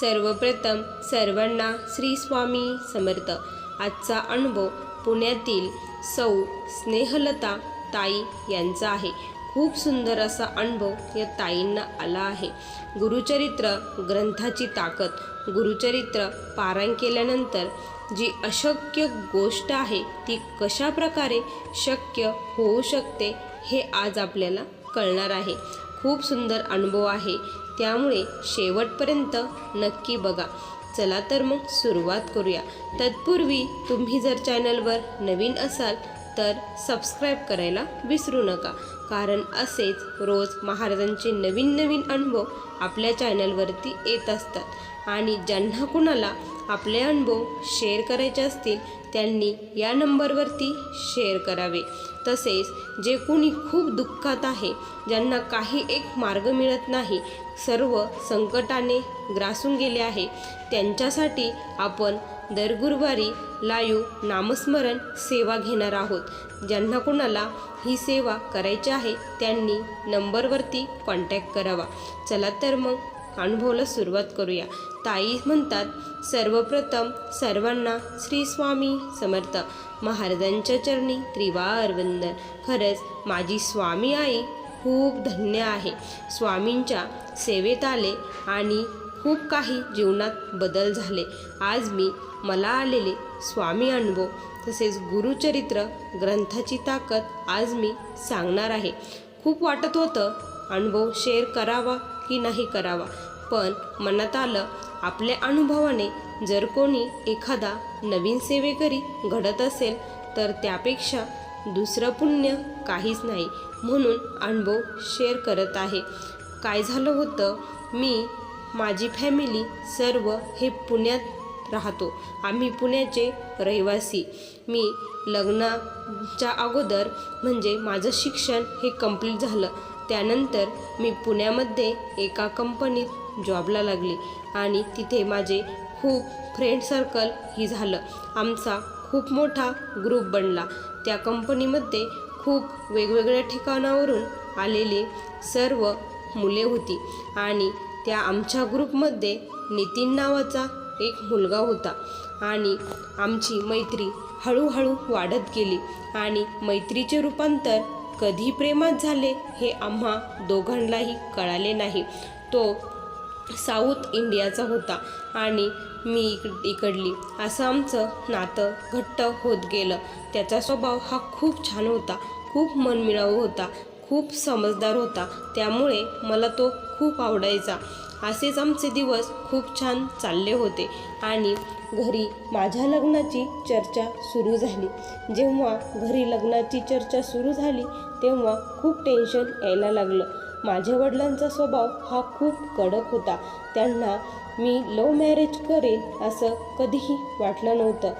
सर्वप्रथम सर्वांना श्री स्वामी समर्थ. आजचा अनुभव पुण्यातील सौ स्नेहलता ताई यांचा आहे. खूप सुंदर असा अनुभव या ताईंना आला आहे. गुरुचरित्र ग्रंथाची ताकद गुरुचरित्र पारायण केल्यानंतर जी अशक्य गोष्ट आहे ती कशा प्रकारे शक्य होऊ शकते हे आज आपल्याला कळणार आहे. खूप सुंदर अनुभव आहे. त्यामुळे शेवटपर्यंत नक्की बघा. चला तर मग सुरुवात करूया. तत्पूर्वी तुम्ही जर चॅनलवर नवीन असाल तर सबस्क्राईब करायला विसरू नका. कारण असेच रोज महाराजांचे नवीन नवीन अनुभव आपल्या चॅनलवरती येत असतात. आणि ज्यांना कुणाला आपले अनुभव शेअर करायचे असतील त्यांनी या नंबरवरती शेअर करावे. तसेच जे कोणी खूप दुःखात आहे ज्यांना काही एक मार्ग मिळत नाही सर्व संकटाने ग्रासून गेले आहे त्यांच्यासाठी आपण दर गुरुवारी लाईव्ह नामस्मरण सेवा घेणार आहोत. ज्यांना कोणाला ही सेवा करायची आहे त्यांनी नंबरवरती कॉन्टॅक्ट करावा. चला तर मग अनुभवाला सुरुवात करूया. ताई म्हणतात सर्वप्रथम सर्वांना श्री स्वामी समर्थ. महाराजांच्या चरणी त्रिवार वंदन खरंच माझी स्वामी आई खूप धन्य आहे. स्वामींच्या सेवेत आले आणि खूप काही जीवनात बदल झाले. आज मी मला आलेले स्वामी अनुभव तसेच गुरुचरित्र ग्रंथाची ताकद आज मी सांगणार आहे. खूप वाटत होतं अनुभव शेअर करावा की नाही करावा. पण मनात आलं आपल्या अनुभवाने जर कोणी एखादा नवीन सेवेकरी घडत असेल तर त्यापेक्षा दुसरं पुण्य काहीच नाही म्हणून अनुभव शेअर करत आहे. काय झालं होतं? मी माझी फॅमिली सर्व हे पुण्यात राहतो. आम्ही पुण्याचे रहिवासी. मी लग्नाच्या अगोदर म्हणजे माझं शिक्षण हे कंप्लीट झालं. त्यानंतर मी पुण्यामध्ये एका कंपनीत जॉबला लागली आणि तिथे माझे खूप फ्रेंड सर्कल ही झालं. आमचा खूप मोठा ग्रुप बनला. त्या कंपनीमध्ये खूप वेगवेगळ्या ठिकाणावरून आलेले सर्व मुले होती आणि त्या आमच्या ग्रुपमध्ये नितीन नावाचा एक मुलगा होता आणि आमची मैत्री हळूहळू वाढत गेली आणि मैत्रीचे रूपांतर कधी प्रेमात झाले हे आम्हा दोघांनाही कळाले नाही. तो साऊथ इंडियाचा होता आणि मी इक इकडली. असं आमचं नातं घट्ट होत गेलं. त्याचा स्वभाव हा खूप छान होता. खूप मनमिळावू होता. खूप समजदार होता. त्यामुळे मला तो खूप आवडायचा. असेच आमचे दिवस खूप छान चालले होते आणि घरी माझ्या लग्नाची चर्चा सुरू झाली. जेव्हा घरी लग्नाची चर्चा सुरू झाली तेव्हा खूप टेन्शन यायला लागलं. माझ्या वडिलांचा स्वभाव हा खूप कडक होता. त्यांना मी लव मॅरेज करेन असं कधीही वाटलं नव्हतं.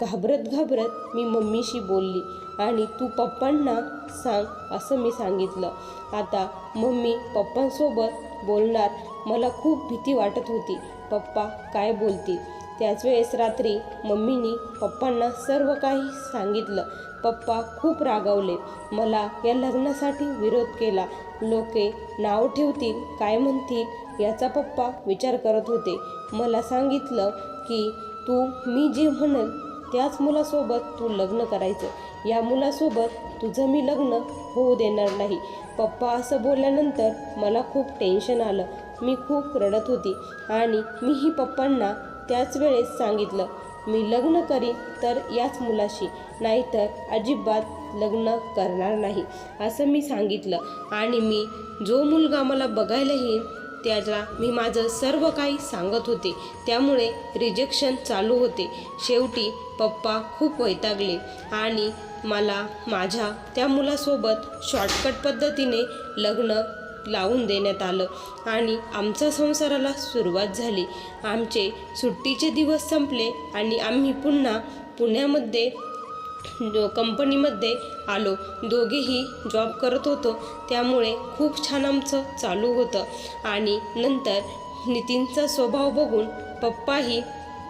घाबरत घाबरत मी मम्मीशी बोलली आणि तू पप्पांना सांग असं मी सांगितलं. आता मम्मी पप्पांसोबत बोलणार मला खूप भीती वाटत होती. पप्पा काय बोलतील? त्याच वेळेस रात्री मम्मीनी पप्पांना सर्व काही सांगितलं. पप्पा खूप रागावले. मला या लग्नासाठी विरोध केला. लोके नाव ठेवतील काय म्हणतील याचा पप्पा विचार करत होते. मला सांगितलं की तू मी जे म्हणेल त्याच मुलासोबत तू लग्न करायचं. या मुलासोबत तुझं मी लग्न होऊ देणार नाही. पप्पा असं बोलल्यानंतर मला खूप टेन्शन आलं. मी खूप रडत होती आणि मीही पप्पांना त्याच वेळेस सांगितलं मी लग्न करीन तर याच मुलाशी नाहीतर अजिबात लग्न करणार नाही असं मी सांगितलं. आणि मी जो मुलगा मला बघायला येईल त्याला मी माझं सर्व काही सांगत होते. त्यामुळे रिजेक्शन चालू होते. शेवटी पप्पा खूप वैतागले आणि मला माझ्या त्या मुलासोबत शॉर्टकट पद्धतीने लग्न लावून देण्यात आलं. आणि आमच्या संसाराला सुरुवात झाली. आमचे सुट्टीचे दिवस संपले आणि आम्ही पुन्हा पुण्यामध्ये कंपनीमध्ये आलो. दोघेही जॉब करत होतो. त्यामुळे खूप छान आमचं चालू होतं. आणि नंतर नितीनचा स्वभाव बघून पप्पाही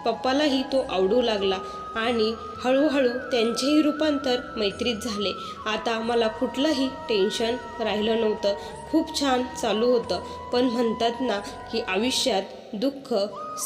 पप्पालाही तो आवडू लागला आणि हळूहळू त्यांचेही रूपांतर मैत्रीत झाले. आता मला कुठलंही टेन्शन राहिलं नव्हतं. खूप छान चालू होतं. पण म्हणतात ना की आयुष्यात दुःख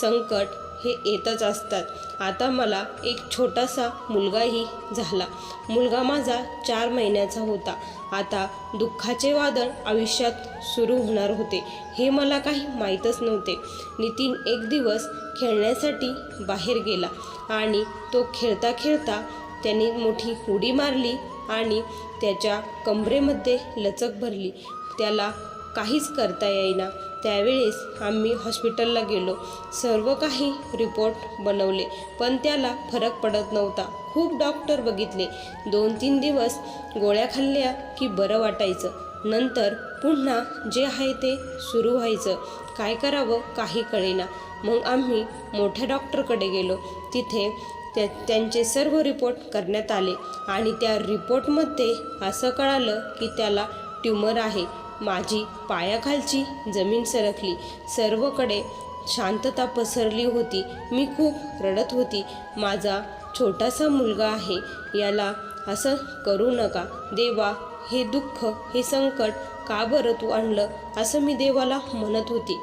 संकट हे येतच असतात. आता मला एक छोटासा मुलगाही झाला. मुलगा माझा चार महिन्याचा होता. आता दुःखाचे वादळ आयुष्यात सुरू होणार होते. हे मला काही माहीतच नव्हते. नितीन एक दिवस खेळण्यासाठी बाहेर गेला आणि तो खेळता खेळता त्याने मोठी उडी मारली आणि त्याच्या कमरेमध्ये लचक भरली. त्याला काहीच करता येईना. त्यावेळेस आम्ही हॉस्पिटलला गेलो. सर्व काही रिपोर्ट बनवले पण त्याला फरक पडत नव्हता. खूप डॉक्टर बघितले. दोन तीन दिवस गोळ्या खाल्ल्या की बरं वाटायचं. नंतर पुन्हा जे आहे ते सुरू व्हायचं. काय करावं काही कळेना. मग आम्ही मोठ्या डॉक्टरकडे गेलो. तिथे त्या त्यांचे सर्व रिपोर्ट करण्यात आले आणि त्या रिपोर्टमध्ये असं कळालं की त्याला ट्यूमर आहे. माझी पायाखालची जमीन सरकली. सर्वकडे शांतता पसरली होती. मी खूप रडत होती. माझा छोटासा मुलगा आहे. याला असं करू नका. देवा हे दुःख हे संकट का बरं तू आणलं? असं मी देवाला म्हणत होती.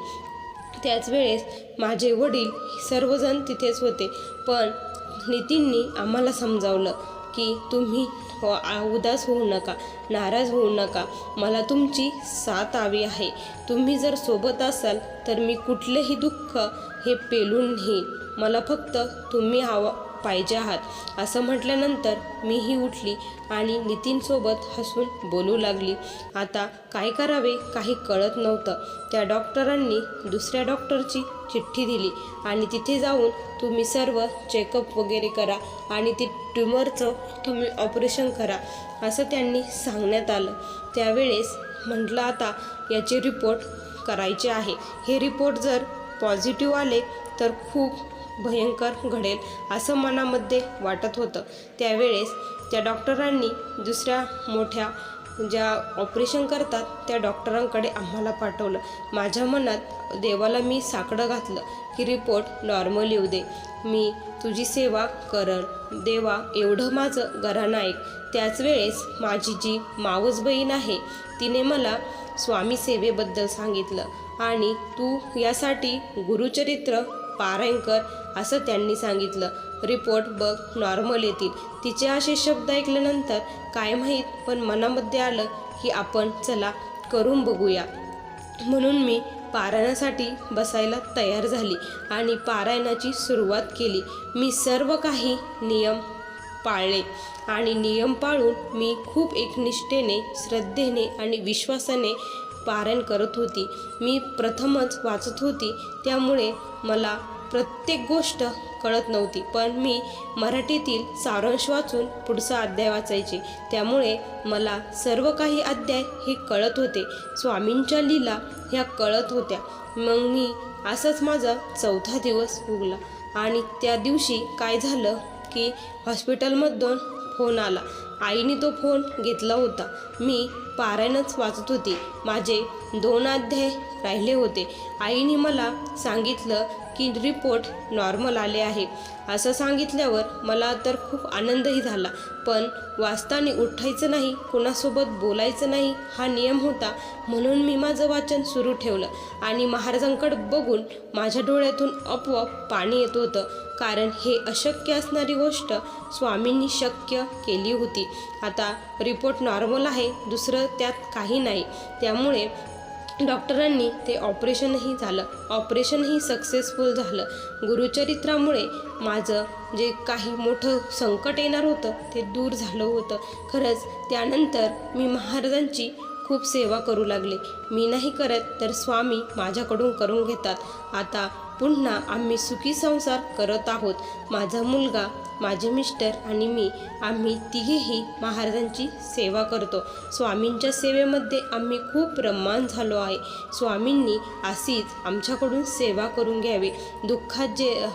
त्याच वेळेस माझे वडील सर्वजण तिथेच होते. पण नितीननी आम्हाला समजावलं. की तुम्ही हो, उदास होऊ नका नाराज होऊ नका. मला तुमची साथ हवी आहे. तुम्ही जर सोबत असाल तर मी कुठलेही दुःख हे पेलून घेईन मला फक्त तुम्ही हवा पाहिजे आहात. असं म्हटल्यानंतर मीही उठली आणि नितीनसोबत हसून बोलू लागली. आता काय करावे काही कळत नव्हतं. त्या डॉक्टरांनी दुसऱ्या डॉक्टरची चिठ्ठी दिली आणि तिथे जाऊन तुम्ही सर्व चेकअप वगैरे करा आणि ते ट्युमरचं तुम्ही ऑपरेशन करा असं त्यांनी सांगण्यात आलं. त्यावेळेस म्हटलं आता याचे रिपोर्ट करायचे आहे. हे रिपोर्ट जर पॉझिटिव्ह आले तर खूप भयंकर घडेल असं मनामध्ये वाटत होतं. त्यावेळेस त्या डॉक्टरांनी दुसऱ्या मोठ्या ज्या ऑपरेशन करतात त्या डॉक्टरांकडे आम्हाला पाठवलं. माझ्या मनात देवाला मी साकडं घातलं की रिपोर्ट नॉर्मल येऊ दे. मी तुझी सेवा करल देवा एवढं माझं घराणं ऐक. त्याच वेळेस माझी जी मावस बहीण आहे तिने मला स्वामी सेवेबद्दल सांगितलं. आणि तू यासाठी गुरुचरित्र पारायणकर असं त्यांनी सांगितलं. रिपोर्ट बघ नॉर्मल येतील. तिचे असे शब्द ऐकल्यानंतर काय माहीत पण मनामध्ये आलं की आपण चला करून बघूया. म्हणून मी पारायणासाठी बसायला तयार झाली आणि पारायणाची सुरुवात केली. मी सर्व काही नियम पाळले आणि नियम पाळून मी खूप एकनिष्ठेने श्रद्धेने आणि विश्वासाने पारायण करत होती. मी प्रथमच वाचत होती त्यामुळे मला प्रत्येक गोष्ट कळत नव्हती. पण मी मराठीतील सारांश वाचून पुढचा अध्याय वाचायचे. त्यामुळे मला सर्व काही अध्याय हे कळत होते. स्वामींच्या लीला ह्या कळत होत्या. मग मी असाच माझा चौथा दिवस उगला. आणि त्या दिवशी काय झालं की हॉस्पिटलमधून फोन आला. आईने तो फोन घेतला होता. मी पारायणच वाचत होती. माझे दोन अध्याय राहिले होते. आईने मला सांगितलं की रिपोर्ट नॉर्मल आले आहे. असं सांगितल्यावर मला तर खूप आनंदही झाला. पण वाचताना उठायचं नाही कोणासोबत बोलायचं नाही हा नियम होता. म्हणून मी माझं वाचन सुरू ठेवलं आणि महाराजांकडे बघून माझ्या डोळ्यातून आपोआप पाणी येत होतं. कारण हे अशक्य असणारी गोष्ट स्वामींनी शक्य केली होती. आता रिपोर्ट नॉर्मल आहे दुसरं त्यात काही नाही. त्यामुळे डॉक्टरांनी ते ऑपरेशनही झालं. ऑपरेशनही सक्सेसफुल झालं. गुरुचरित्रामुळे माझं जे काही मोठं संकट येणार होतं ते दूर झालं होतं. खरंच त्यानंतर मी महाराजांची खूप सेवा करू लागले. मी नाही करत तर स्वामी माझ्याकडून करून घेतात. आता पुन्हा आम्ही सुखी संसार करत आहोत. माझा मुलगा माझे मिस्टर आणि मी आम्ही तिघेही महाराजांची सेवा करतो. स्वामींच्या सेवेमध्ये आम्ही खूप रम्मान झालो आहे. स्वामींनी अशीच आमच्याकडून सेवा करून घ्यावी. दुःखात जे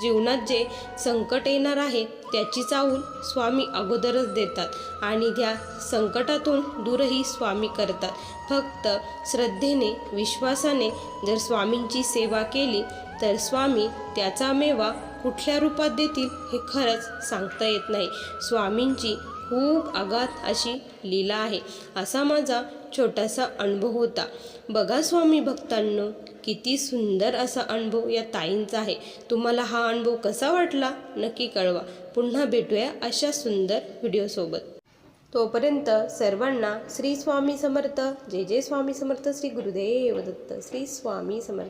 जीवनात जे संकट येणार आहे त्याची चाहूल स्वामी अगोदरच देतात आणि त्या संकटातून दूरही स्वामी करतात. फक्त श्रद्धेने विश्वासाने जर स्वामींची सेवा केली तर स्वामी त्याचा मेवा कुठल्या रूपात देतील हे खरंच सांगता येत नाही. स्वामींची खूप आघात अशी लीला आहे. असा माझा छोटासा अनुभव होता. बघा स्वामी भक्तांनो किती सुंदर असा अनुभव या ताईंचा आहे. तुम्हाला हा अनुभव कसा वाटला? नक्की कळवा. पुन्हा भेटूया अशा सुंदर व्हिडिओसोबत तोपर्यंत सर्वांना श्री स्वामी समर्थ. जय जय स्वामी समर्थ. श्री गुरुदेव दत्त. श्री स्वामी समर्थ.